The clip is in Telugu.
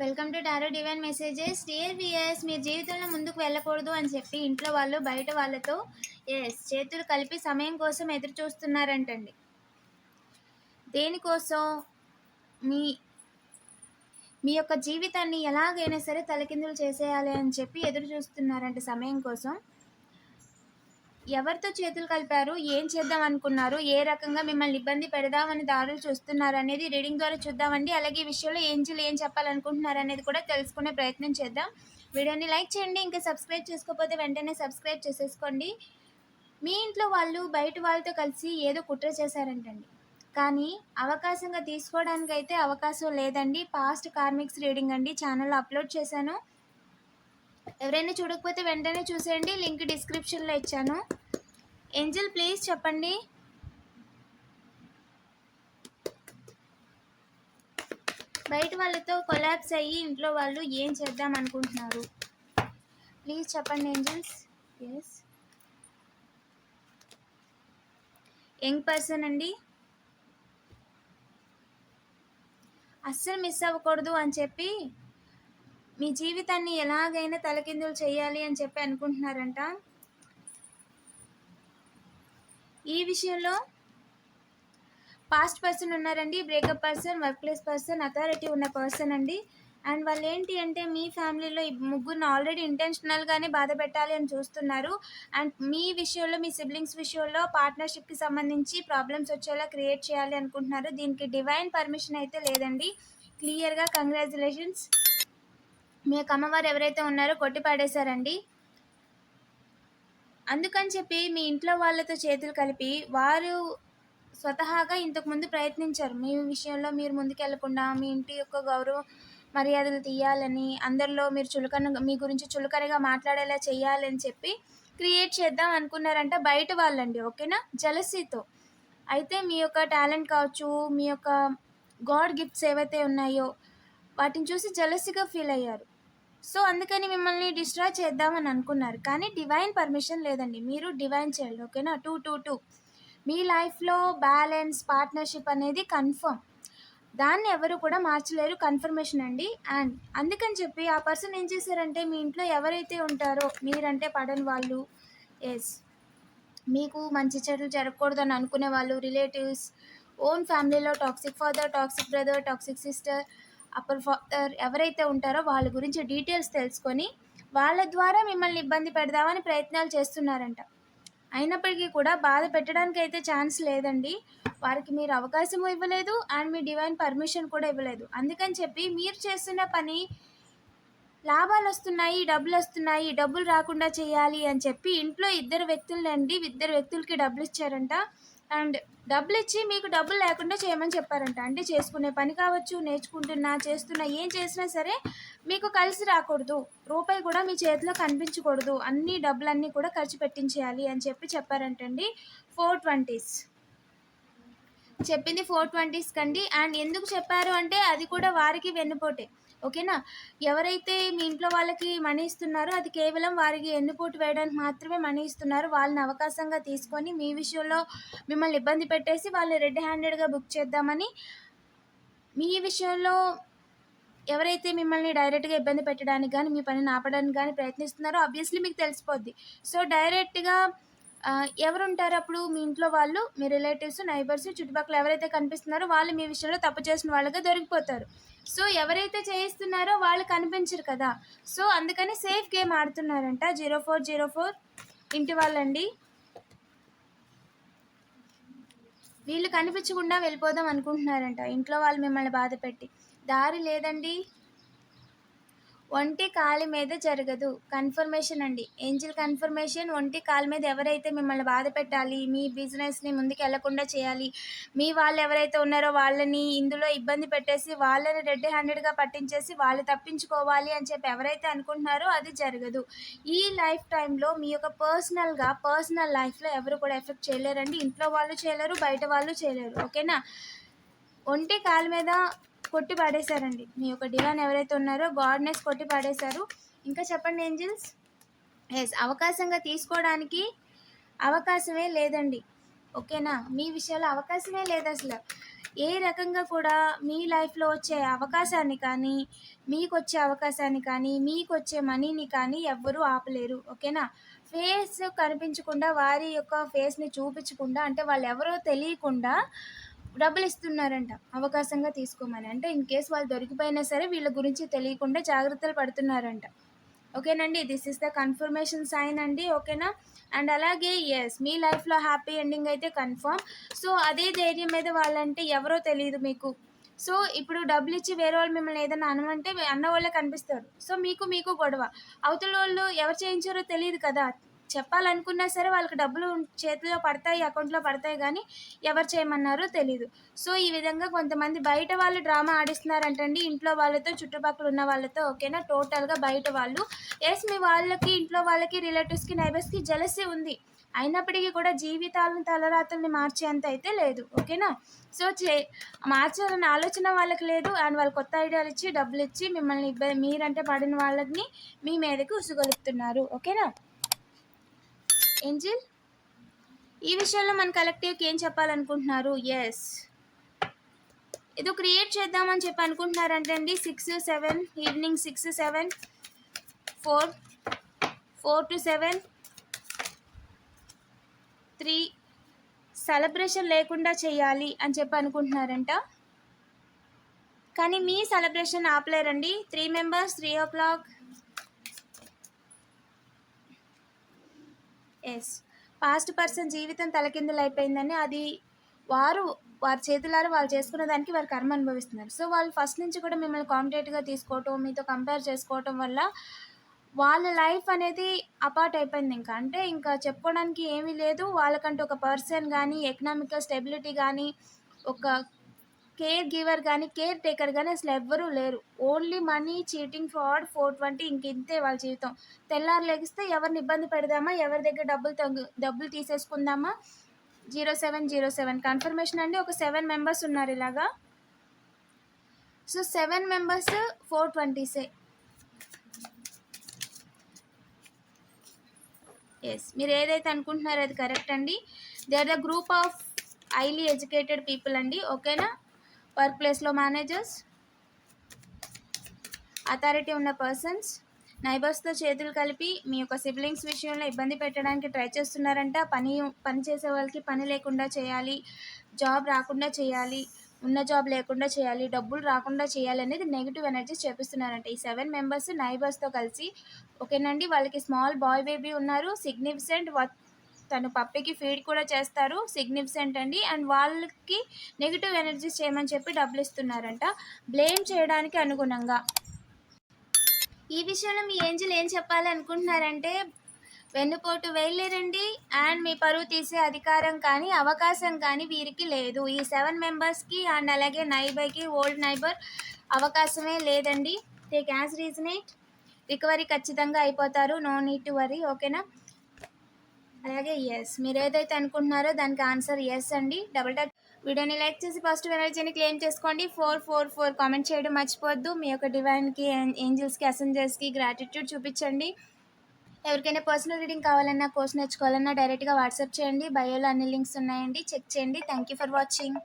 Welcome to tarot divine messages. Dear viewers మీరు జీవితంలో ముందుకు వెళ్ళకూడదు అని చెప్పి ఇంట్లో వాళ్ళు బయట వాళ్ళతో ఎస్ చేతులు కలిపి సమయం కోసం ఎదురు చూస్తున్నారంటండి. దేనికోసం? మీ మీ యొక్క జీవితాన్ని ఎలాగైనా సరే తలకిందులు చేసేయాలి అని చెప్పి ఎదురు చూస్తున్నారంట సమయం కోసం. ఎవరితో చేతులు కలిపారు? ఏం చేద్దాం అనుకున్నారు? ఏ రకంగా మిమ్మల్ని ఇబ్బంది పెడదామని దారులు చూస్తున్నారు అనేది రీడింగ్ ద్వారా చూద్దామండి. అలాగే ఈ విషయంలో ఏంజిల్ ఏం చెప్పాలనుకుంటున్నారు అనేది కూడా తెలుసుకునే ప్రయత్నం చేద్దాం. వీడియోని లైక్ చేయండి. ఇంకా సబ్స్క్రైబ్ చేసుకోకపోతే వెంటనే సబ్స్క్రైబ్ చేసేసుకోండి. మీ ఇంట్లో వాళ్ళు బయట వాళ్ళతో కలిసి ఏదో కుట్ర చేశారంటండి. కానీ అవకాశంగా తీసుకోవడానికి అయితే అవకాశం లేదండి. పాస్ట్ కార్మిక్స్ రీడింగ్ అండి. ఛానల్లో అప్లోడ్ చేశాను. ఎవరైనా చూడకపోతే వెంటనే చూసేయండి. లింక్ డిస్క్రిప్షన్లో ఇచ్చాను. ఏంజల్ ప్లీజ్ చెప్పండి. బయట వాళ్ళతో కొలాబ్స్ అయ్యి ఇంట్లో వాళ్ళు ఏం చేద్దాం అనుకుంటున్నారు? ప్లీజ్ చెప్పండి ఏంజల్స్. ఎస్ యంగ్ పర్సన్ అండి. అస్సలు మిస్ అవ్వకూడదు అని చెప్పి మీ జీవితాన్ని ఎలాగైనా తలకిందులు చేయాలి అని చెప్పి అనుకుంటున్నారంట. ఈ విషయంలో పాస్ట్ పర్సన్ ఉన్నారండి breakup person work place person authority ఉన్న పర్సన్ అండి. అండ్ వాళ్ళు ఏంటి అంటే మీ ఫ్యామిలీలో ఈ ముగ్గురిని ఆల్రెడీ ఇంటెన్షనల్గానే బాధ పెట్టాలి అని చూస్తున్నారు. అండ్ మీ విషయంలో మీ సిబ్లింగ్స్ విషయంలో పార్ట్నర్షిప్కి సంబంధించి ప్రాబ్లమ్స్ వచ్చేలా క్రియేట్ చేయాలి అనుకుంటున్నారు. దీనికి డివైన్ పర్మిషన్ అయితే లేదండి. క్లియర్గా కంగ్రాచులేషన్స్ మీ యొక్క అమ్మవారు ఎవరైతే ఉన్నారో కొట్టి పాడేశారండి. అందుకని చెప్పి మీ ఇంట్లో వాళ్ళతో చేతులు కలిపి వారు స్వతహాగా ఇంతకుముందు ప్రయత్నించారు. మీ విషయంలో మీరు ముందుకెళ్ళకుండా మీ ఇంటి యొక్క గౌరవ మర్యాదలు తీయాలని అందరిలో మీరు చులకన మీ గురించి చులకనగా మాట్లాడేలా చేయాలని చెప్పి క్రియేట్ చేద్దాం అనుకున్నారంట బయట వాళ్ళండి ఓకేనా? జలసీతో. అయితే మీ యొక్క టాలెంట్ కావచ్చు మీ యొక్క గాడ్ గిఫ్ట్స్ ఏవైతే ఉన్నాయో వాటిని చూసి జలసిగా ఫీల్ అయ్యారు. సో అందుకని మిమ్మల్ని డిస్ట్రాయ్ చేద్దామని అనుకున్నారు. కానీ డివైన్ పర్మిషన్ లేదండి. మీరు డివైన్ చేయండి ఓకేనా? Two two two. మీ లైఫ్లో బ్యాలెన్స్ పార్ట్నర్షిప్ అనేది కన్ఫర్మ్. దాన్ని ఎవరు కూడా మార్చలేరు కన్ఫర్మేషన్ అండి. అండ్ అందుకని చెప్పి ఆ పర్సన్ ఏం చేశారంటే మీ ఇంట్లో ఎవరైతే ఉంటారో మీరంటే పడని వాళ్ళు ఎస్ మీకు మంచి చెడులు జరగకూడదని అనుకునే వాళ్ళు రిలేటివ్స్ ఓన్ ఫ్యామిలీలో toxic father toxic brother toxic sister అప్పుడు ఫాదర్ ఎవరైతే ఉంటారో వాళ్ళ గురించి డీటెయిల్స్ తెలుసుకొని వాళ్ళ ద్వారా మిమ్మల్ని ఇబ్బంది పెడదామని ప్రయత్నాలు చేస్తున్నారంట. అయినప్పటికీ కూడా బాధ పెట్టడానికి అయితే ఛాన్స్ లేదండి. వారికి మీరు అవకాశం ఇవ్వలేదు అండ్ మీ డివైన్ పర్మిషన్ కూడా ఇవ్వలేదు. అందుకని చెప్పి మీరు చేస్తున్న పని లాభాలు వస్తున్నాయి డబ్బులు వస్తున్నాయి డబ్బులు రాకుండా చేయాలి అని చెప్పి ఇంట్లో ఇద్దరు వ్యక్తులండి ఇద్దరు వ్యక్తులకి డబ్బులు ఇచ్చారంట. అండ్ డబ్బులు ఇచ్చి మీకు డబ్బులు లేకుండా చేయమని చెప్పారంట. అంటే చేసుకునే పని కావచ్చు నేర్చుకుంటున్నా చేస్తున్నా ఏం చేసినా సరే మీకు కలిసి రాకూడదు. రూపాయి కూడా మీ చేతిలో కనిపించకూడదు. అన్ని డబ్బులన్నీ కూడా ఖర్చు పెట్టించేయాలి అని చెప్పి చెప్పారంటండి ఫోర్ ట్వంటీస్. చెప్పింది ఫోర్ ట్వంటీస్ కండి. అండ్ ఎందుకు చెప్పారు అంటే అది కూడా వారికి వెన్నుపోటే. ఓకేనా? ఎవరైతే మీ ఇంట్లో వాళ్ళకి మనీ ఇస్తున్నారో అది కేవలం వారికి ఎన్నుపోటు వేయడానికి మాత్రమే మనీ ఇస్తున్నారు. వాళ్ళని అవకాశంగా తీసుకొని మీ విషయంలో మిమ్మల్ని ఇబ్బంది పెట్టేసి వాళ్ళని రెడ్ హ్యాండెడ్గా బుక్ చేద్దామని మీ విషయంలో ఎవరైతే మిమ్మల్ని డైరెక్ట్గా ఇబ్బంది పెట్టడానికి కానీ మీ పనిని ఆపడానికి కానీ ప్రయత్నిస్తున్నారో ఆబ్వియస్లీ మీకు తెలిసిపోద్ది. సో డైరెక్ట్గా ఎవరుంటారు అప్పుడు మీ ఇంట్లో వాళ్ళు మీ రిలేటివ్స్ నైబర్స్ చుట్టుపక్కల ఎవరైతే కనిపిస్తున్నారో వాళ్ళు మీ విషయంలో తప్పు చేసిన వాళ్ళగా దొరికిపోతారు. సో ఎవరైతే చేయిస్తున్నారో వాళ్ళు కనిపించరు కదా. సో అందుకని safe game ఆడుతున్నారంట. Zero four zero four. ఇంటి వాళ్ళండి. వీళ్ళు కనిపించకుండా వెళ్ళిపోదాం అనుకుంటున్నారంట. ఇంట్లో వాళ్ళు మిమ్మల్ని బాధ పెట్టి దారి లేదండి. ఒంటి కాలి మీద జరగదు. కన్ఫర్మేషన్ అండి. ఏంజిల్ కన్ఫర్మేషన్ ఒంటి కాలి మీద ఎవరైతే మిమ్మల్ని బాధ పెట్టాలి మీ బిజినెస్ని ముందుకు వెళ్ళకుండా చేయాలి మీ వాళ్ళు ఎవరైతే ఉన్నారో వాళ్ళని ఇందులో ఇబ్బంది పెట్టేసి వాళ్ళని రెడ్ హ్యాండెడ్గా పట్టించేసి వాళ్ళు తప్పించుకోవాలి అని చెప్పి ఎవరైతే అనుకుంటున్నారో అది జరగదు. ఈ లైఫ్ టైంలో మీ యొక్క పర్సనల్గా పర్సనల్ లైఫ్లో ఎవరు కూడా ఎఫెక్ట్ చేయలేరండి. ఇంట్లో వాళ్ళు చేయలేరు బయట వాళ్ళు చేయలేరు. ఓకేనా? ఒంటి కాలు మీద కొట్టి పడేశారండి. మీ యొక్క డివాన్ ఎవరైతే ఉన్నారో గాడ్నెస్ కొట్టి పాడేశారు. ఇంకా చెప్పండి ఏంజిల్స్? ఎస్ అవకాశంగా తీసుకోవడానికి అవకాశమే లేదండి. ఓకేనా? మీ విషయంలో అవకాశమే లేదు అసలు. ఏ రకంగా కూడా మీ లైఫ్లో వచ్చే అవకాశాన్ని కానీ మీకు వచ్చే అవకాశాన్ని కానీ మీకు వచ్చే మనీని కానీ ఎవ్వరూ ఆపలేరు. ఓకేనా? ఫేస్ కనిపించకుండా వారి యొక్క ఫేస్ని చూపించకుండా అంటే వాళ్ళు ఎవరో తెలియకుండా డబ్బులు ఇస్తున్నారంట అవకాశంగా తీసుకోమని. అంటే ఇన్ కేస్ వాళ్ళు దొరికిపోయినా సరే వీళ్ళ గురించి తెలియకుండా జాగ్రత్తలు పడుతున్నారంట. ఓకేనండి? This is the confirmation sign అండి. ఓకేనా? అండ్ అలాగే ఎస్ మీ లైఫ్లో హ్యాపీ ఎండింగ్ అయితే కన్ఫర్మ్ సో అదే ధైర్యం మీద వాళ్ళంటే ఎవరో తెలియదు మీకు. సో ఇప్పుడు డబ్బులు ఇచ్చి వేరే వాళ్ళు మిమ్మల్ని ఏదైనా అనమంటే అన్న వాళ్ళే కనిపిస్తారు. సో మీకు మీకు గొడవ. అవతల వాళ్ళు ఎవరు చేయించారో తెలియదు కదా. చెప్పాలనుకున్నా సరే వాళ్ళకి డబ్బులు చేతిలో పడతాయి అకౌంట్లో పడతాయి కానీ ఎవరు చేయమన్నారో తెలీదు. సో ఈ విధంగా కొంతమంది బయట వాళ్ళు డ్రామా ఆడిస్తున్నారంటండి. ఇంట్లో వాళ్ళతో చుట్టుపక్కల ఉన్న వాళ్ళతో ఓకేనా? టోటల్గా బయట వాళ్ళు. ఎస్ మీ వాళ్ళకి ఇంట్లో వాళ్ళకి రిలేటివ్స్కి నైబర్స్కి జలసి ఉంది. అయినప్పటికీ కూడా జీవితాలను తలరాతల్ని మార్చేంత అయితే లేదు. ఓకేనా? సో చే మార్చాలన్న ఆలోచన వాళ్ళకి లేదు. అండ్ వాళ్ళు కొత్త ఐడియాలు ఇచ్చి డబ్బులు ఇచ్చి మిమ్మల్ని ఇబ్బంది మీరంటే పడిన వాళ్ళని మీ మీదకి ఉసుగొలుపుతున్నారు. ఓకేనా? ఏంజిల్? ఈ విషయంలో మన కలెక్టివ్కి ఏం చెప్పాలనుకుంటున్నారు? ఎస్ ఏదో క్రియేట్ చేద్దామని చెప్పి అనుకుంటున్నారంటే అండి six seven evening six seven four four two seven three celebration లేకుండా చేయాలి అని చెప్పి అనుకుంటున్నారంట. కానీ మీ celebration ఆపలేరండి. Three members three o'clock yes past person జీవితం తలకిందులు అయిపోయిందని అది వారు వారి చేతులారా వాళ్ళు చేసుకున్న దానికి వారు కర్మ అనుభవిస్తున్నారు. సో వాళ్ళు ఫస్ట్ నుంచి కూడా మిమ్మల్ని కాంపిటేటివ్గా తీసుకోవటం మీతో కంపేర్ చేసుకోవటం వల్ల వాళ్ళ లైఫ్ అనేది అపార్ట్ అయిపోయింది ఇంకా. అంటే ఇంకా చెప్పుకోవడానికి ఏమీ లేదు. వాళ్ళకంటే ఒక పర్సన్ కానీ ఎకనామికల్ స్టెబిలిటీ కానీ ఒక కేర్ గివర్ కానీ కేర్ టేకర్ కానీ అసలు ఎవ్వరూ లేరు. Only money cheating fraud four twenty ఇంక ఇంతే వాళ్ళ జీవితం. తెల్లారు లెగిస్తే ఎవరిని ఇబ్బంది పెడదామా? ఎవరి దగ్గర డబ్బులు తగ్గు డబ్బులు తీసేసుకుందామా? Zero seven zero seven. Confirmation అండి ఒక సెవెన్ మెంబర్స్ ఉన్నారు ఇలాగా. సో సెవెన్ మెంబర్స్ ఫోర్ ట్వంటీసే. ఎస్ మీరు ఏదైతే అనుకుంటున్నారో అది కరెక్ట్ అండి. They are the group of highly educated people అండి ఓకేనా? వర్క్ ప్లేస్లో మేనేజర్స్ అథారిటీ ఉన్న పర్సన్స్ నైబర్స్తో చేతులు కలిపి మీ యొక్క సిబ్లింగ్స్ విషయంలో ఇబ్బంది పెట్టడానికి ట్రై చేస్తున్నారంట పని పని చేసే వాళ్ళకి పని లేకుండా చేయాలి జాబ్ రాకుండా చేయాలి ఉన్న జాబ్ లేకుండా చేయాలి డబ్బులు రాకుండా చేయాలి అనేది నెగిటివ్ ఎనర్జీస్ చేపిస్తున్నారంట. ఈ సెవెన్ మెంబర్స్ నైబర్స్తో కలిసి ఓకేనండి? వాళ్ళకి స్మాల్ బాయ్ బేబీ ఉన్నారు సిగ్నిఫికెంట్ తను పప్పికి ఫీడ్ కూడా చేస్తారు సిగ్నిఫికెంట్ అండి. అండ్ వాళ్ళకి నెగిటివ్ ఎనర్జీస్ చేయమని చెప్పి డబ్బులు ఇస్తున్నారంట. బ్లేమ్ చేయడానికి అనుగుణంగా. ఈ విషయంలో మీ ఏంజిల్ ఏం చెప్పాలి అనుకుంటున్నారంటే వెన్నుపోటు వేయలేరండి. అండ్ మీ పరువు తీసే అధికారం కానీ అవకాశం కానీ వీరికి లేదు. ఈ సెవెన్ మెంబర్స్కి అండ్ అలాగే నైబర్కి ఓల్డ్ నైబర్ అవకాశమే లేదండి. టేక్ యాజ్ రీజనేట్ రికవరీ ఖచ్చితంగా అయిపోతారు. నో నీడ్ టు వరీ ఓకేనా అలాగే ఎస్ మీరు ఏదైతే అనుకుంటున్నారో దానికి ఆన్సర్ ఎస్ అండి. డబల్ టచ్ వీడియోని లైక్ చేసి పాజిటివ్ ఎనర్జీని క్లెయిమ్ చేసుకోండి. ఫోర్ ఫోర్ ఫోర్ కామెంట్ చేయడం మర్చిపోవద్దు. మీ యొక్క డివైన్కి ఏంజిల్స్కి అసెంజర్స్కి గ్రాటిట్యూడ్ చూపించండి. ఎవరికైనా పర్సనల్ రీడింగ్ కావాలన్నా కోర్స్ నేర్చుకోవాలన్నా డైరెక్ట్గా వాట్సాప్ చేయండి. బయోలో అన్ని లింక్స్ ఉన్నాయండి. చెక్ చేయండి. Thank you for watching